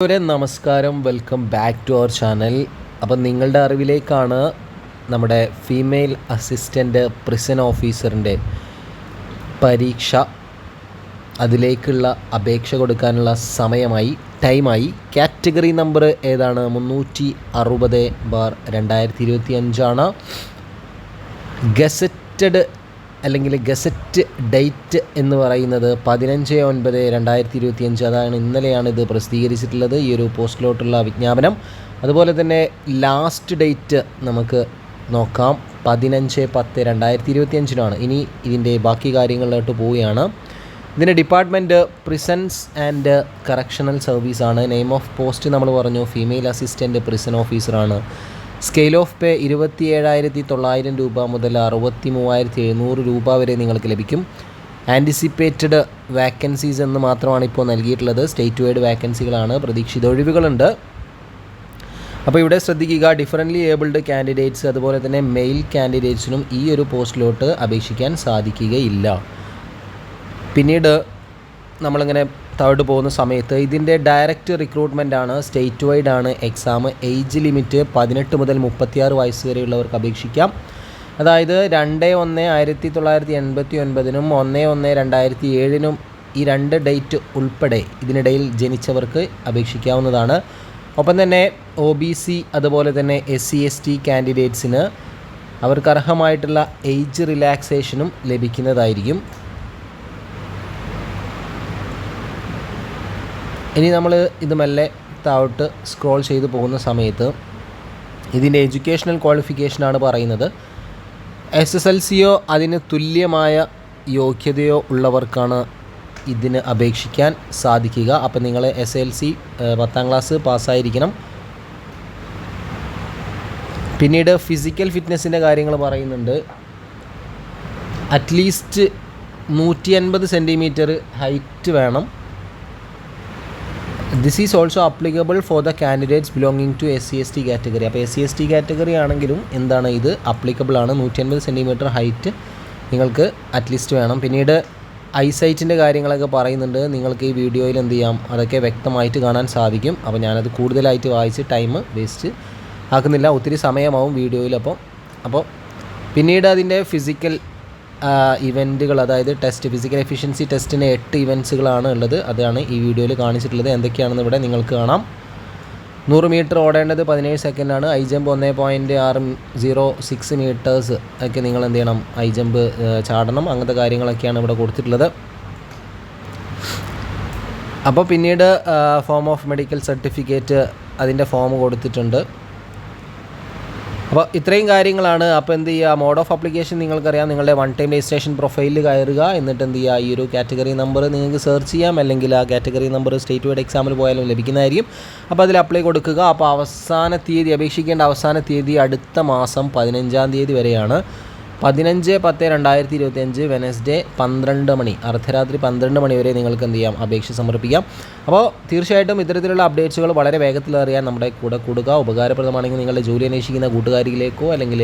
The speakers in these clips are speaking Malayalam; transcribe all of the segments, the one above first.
വരെ നമസ്കാരം. Welcome back to our channel അപ്പം നിങ്ങളുടെ അറിവിലേക്കാണ് നമ്മുടെ ഫീമെയിൽ അസിസ്റ്റന്റ് പ്രിസൺ ഓഫീസറിന്റെ പരീക്ഷ അതിലേക്കുള്ള അപേക്ഷ കൊടുക്കാനുള്ള സമയമായി ടൈമായി കാറ്റഗറി നമ്പർ ഏതാണ്? മുന്നൂറ്റി അറുപത് ബാർ രണ്ടായിരത്തി ഇരുപത്തി അഞ്ചാണ് ഗസറ്റഡ് അല്ലെങ്കിൽ ഗസറ്റ് ഡേറ്റ് എന്ന് പറയുന്നത് പതിനഞ്ച് ഒൻപത് രണ്ടായിരത്തി ഇരുപത്തി അഞ്ച് അതാണ് ഇന്നലെയാണ് ഇത് പ്രസിദ്ധീകരിച്ചിട്ടുള്ളത് ഈ ഒരു പോസ്റ്റിലോട്ടുള്ള വിജ്ഞാപനം. അതുപോലെ തന്നെ ലാസ്റ്റ് ഡേറ്റ് നമുക്ക് നോക്കാം. പതിനഞ്ച് പത്ത് രണ്ടായിരത്തി ഇരുപത്തി അഞ്ചിനാണ് ഇനി ഇതിന്റെ ബാക്കി കാര്യങ്ങളിലോട്ട് പോവുകയാണ്. ഇതിന്റെ ഡിപ്പാർട്ട്മെന്റ് പ്രിസൻസ് ആൻഡ് കറക്ഷണൽ സർവീസാണ് നെയിം ഓഫ് പോസ്റ്റ് നമ്മൾ പറഞ്ഞു. ഫീമെയിൽ അസിസ്റ്റന്റ് പ്രിസൺ ഓഫീസറാണ് സ്കെയിൽ ഓഫ് പേ ഇരുപത്തി ഏഴായിരത്തി തൊള്ളായിരം രൂപ മുതൽ അറുപത്തി മൂവായിരത്തി എഴുന്നൂറ് രൂപ വരെ നിങ്ങൾക്ക് ലഭിക്കും. ആന്റിസിപ്പേറ്റഡ് വാക്കൻസീസ് എന്ന് മാത്രമാണ് ഇപ്പോൾ നൽകിയിട്ടുള്ളത്. സ്റ്റേറ്റ് വൈഡ് വാക്കൻസികളാണ് പ്രതീക്ഷിത ഒഴിവുകളുണ്ട്. അപ്പോൾ ഇവിടെ ശ്രദ്ധിക്കുക ഡിഫറന്റ്ലി ഏബിൾഡ് കാൻഡിഡേറ്റ്സ് അതുപോലെ തന്നെ മെയിൽ കാൻഡിഡേറ്റ്സിനും ഈ ഒരു പോസ്റ്റിലോട്ട് അപേക്ഷിക്കാൻ സാധിക്കുകയില്ല. പിന്നീട് നമ്മളിങ്ങനെ തേർഡ് പോകുന്ന സമയത്ത് ഇതിന്റെ ഡയറക്റ്റ് റിക്രൂട്ട്മെന്റ് ആണ് സ്റ്റേറ്റ് വൈഡ് ആണ്. എക്സാം ഏജ് ലിമിറ്റ് പതിനെട്ട് മുതൽ മുപ്പത്തിയാറ് വയസ്സ് വരെയുള്ളവർക്ക് അപേക്ഷിക്കാം. അതായത് രണ്ട് ഒന്ന് ആയിരത്തി തൊള്ളായിരത്തി എൺപത്തി ഒൻപതിനും ഒന്ന് ഒന്ന് രണ്ടായിരത്തി ഏഴിനും ഈ രണ്ട് ഡേറ്റ് ഉൾപ്പെടെ ഇതിനിടയിൽ ജനിച്ചവർക്ക് അപേക്ഷിക്കാവുന്നതാണ്. ഒപ്പം തന്നെ ഒ ബി സി അതുപോലെ തന്നെ എസ് സി എസ് ടി കാൻഡിഡേറ്റ്സിന് അവർക്ക് അർഹമായിട്ടുള്ള ഏജ് റിലാക്സേഷനും ലഭിക്കുന്നതായിരിക്കും. ഇനി നമ്മൾ ഇത് മെല്ലെ താഴോട്ട് സ്ക്രോൾ ചെയ്ത് പോകുന്ന സമയത്ത് ഇതിന്റെ എഡ്യൂക്കേഷണൽ ക്വാളിഫിക്കേഷനാണ് പറയുന്നത്. എസ് എസ് എൽ സിയോ അതിന് തുല്യമായ യോഗ്യതയോ ഉള്ളവർക്കാണ് ഇതിന് അപേക്ഷിക്കാൻ സാധിക്കുക. അപ്പം നിങ്ങൾ എസ് എൽ സി പത്താം ക്ലാസ് പാസ്സായിരിക്കണം. പിന്നീട് ഫിസിക്കൽ ഫിറ്റ്നസ്സിന്റെ കാര്യങ്ങൾ പറയുന്നുണ്ട്. അറ്റ്ലീസ്റ്റ് നൂറ്റി അൻപത് സെന്റിമീറ്റർ ഹൈറ്റ് വേണം. This is also applicable for the candidates belonging to S C S T category അപ്പോൾ S C S T category ആണെങ്കിലും എന്താണ് ഇത്? അപ്ലിക്കബിൾ ആണ്. നൂറ്റി അൻപത് സെന്റിമീറ്റർ ഹൈറ്റ് നിങ്ങൾക്ക് അറ്റ്ലീസ്റ്റ് വേണം. പിന്നീട് ഐസൈറ്റിന്റെ കാര്യങ്ങളൊക്കെ പറയുന്നുണ്ട്. നിങ്ങൾക്ക് ഈ വീഡിയോയിൽ എന്ത് ചെയ്യാം? അതൊക്കെ വ്യക്തമായിട്ട് കാണാൻ സാധിക്കും. അപ്പോൾ ഞാനത് കൂടുതലായിട്ട് വായിച്ച് ടൈം വേസ്റ്റ് ആക്കുന്നില്ല. ഒത്തിരി സമയമാവും വീഡിയോയിൽ അപ്പോൾ അപ്പോൾ പിന്നീട് അതിന്റെ ഫിസിക്കൽ ഇവന്റുകൾ അതായത് ടെസ്റ്റ് ഫിസിക്കൽ എഫിഷ്യൻസി ടെസ്റ്റിന് എട്ട് ഇവന്റ്സുകളാണ് ഉള്ളത്. അതാണ് ഈ വീഡിയോയിൽ കാണിച്ചിട്ടുള്ളത്. എന്തൊക്കെയാണെന്ന് ഇവിടെ നിങ്ങൾക്ക് കാണാം. നൂറ് മീറ്റർ ഓടേണ്ടത് പതിനേഴ് സെക്കൻഡാണ് ഐ ജമ്പ് ഒന്നേ പോയിന്റ് ആറ് സീറോ സിക്സ് മീറ്റേഴ്സ് ഒക്കെ നിങ്ങൾ എന്ത് ചെയ്യണം? ഐ ജമ്പ് ചാടണം. അങ്ങനത്തെ കാര്യങ്ങളൊക്കെയാണ് ഇവിടെ കൊടുത്തിട്ടുള്ളത്. അപ്പോൾ പിന്നീട് ഫോം ഓഫ് മെഡിക്കൽ സർട്ടിഫിക്കറ്റ് അതിന്റെ ഫോം കൊടുത്തിട്ടുണ്ട്. അപ്പോൾ ഇത്രയും കാര്യങ്ങളാണ്. അപ്പോൾ എന്ത് ചെയ്യുക? മോഡ് ഓഫ് അപ്ലിക്കേഷൻ നിങ്ങൾക്കറിയാം. നിങ്ങളുടെ വൺ ടൈം രജിസ്ട്രേഷൻ പ്രൊഫൈലിൽ കയറുക. എന്നിട്ട് എന്ത് ചെയ്യുക? ഈ ഒരു കാറ്റഗറി നമ്പർ നിങ്ങൾക്ക് സെർച്ച് ചെയ്യാം. അല്ലെങ്കിൽ ആ കാറ്റഗറി നമ്പർ സ്റ്റേറ്റ് വൈഡ് എക്സാമിൽ പോയാലും ലഭിക്കുന്നതായിരിക്കും. അപ്പോൾ അതിൽ അപ്ലൈ കൊടുക്കുക. അപ്പോൾ അവസാന തീയതി അപേക്ഷിക്കേണ്ട അവസാന തീയതി അടുത്ത മാസം പതിനഞ്ചാം തീയതി വരെയാണ്. പതിനഞ്ച് പത്ത് രണ്ടായിരത്തി ഇരുപത്തി അഞ്ച് വെനസ്ഡേ പന്ത്രണ്ട് മണി അർദ്ധരാത്രി പന്ത്രണ്ട് മണി വരെ നിങ്ങൾക്ക് എന്ത് ചെയ്യാം? അപേക്ഷ സമർപ്പിക്കാം. അപ്പോൾ തീർച്ചയായിട്ടും ഇത്തരത്തിലുള്ള അപ്ഡേറ്റ്സുകൾ വളരെ വേഗത്തിൽ അറിയാൻ നമ്മുടെ കൂടെ കൂടുക. ഉപകാരപ്രദമാണെങ്കിൽ നിങ്ങളുടെ ജോലി അന്വേഷിക്കുന്ന കൂട്ടുകാരിലേക്കോ അല്ലെങ്കിൽ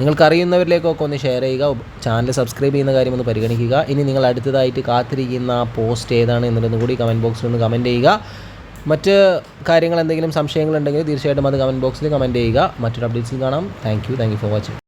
നിങ്ങൾക്ക് അറിയുന്നവരിലേക്കോ ഒക്കെ ഒന്ന് ഷെയർ ചെയ്യുക. ചാനൽ സബ്സ്ക്രൈബ് ചെയ്യുന്ന കാര്യം ഒന്ന് പരിഗണിക്കുക. ഇനി നിങ്ങൾ അടുത്തതായിട്ട് കാത്തിരിക്കുന്ന പോസ്റ്റ് ഏതാണ് എന്നുള്ളതും കൂടി കമന്റ് ബോക്സിൽ ഒന്ന് കമന്റ് ചെയ്യുക. മറ്റ് കാര്യങ്ങൾ എന്തെങ്കിലും സംശയങ്ങളുണ്ടെങ്കിൽ തീർച്ചയായിട്ടും അത് കമന്റ് ബോക്സിൽ കമന്റ് ചെയ്യുക. മറ്റൊരു അപ്ഡേറ്റ്സിൽ കാണാം. Thank you thank you for watching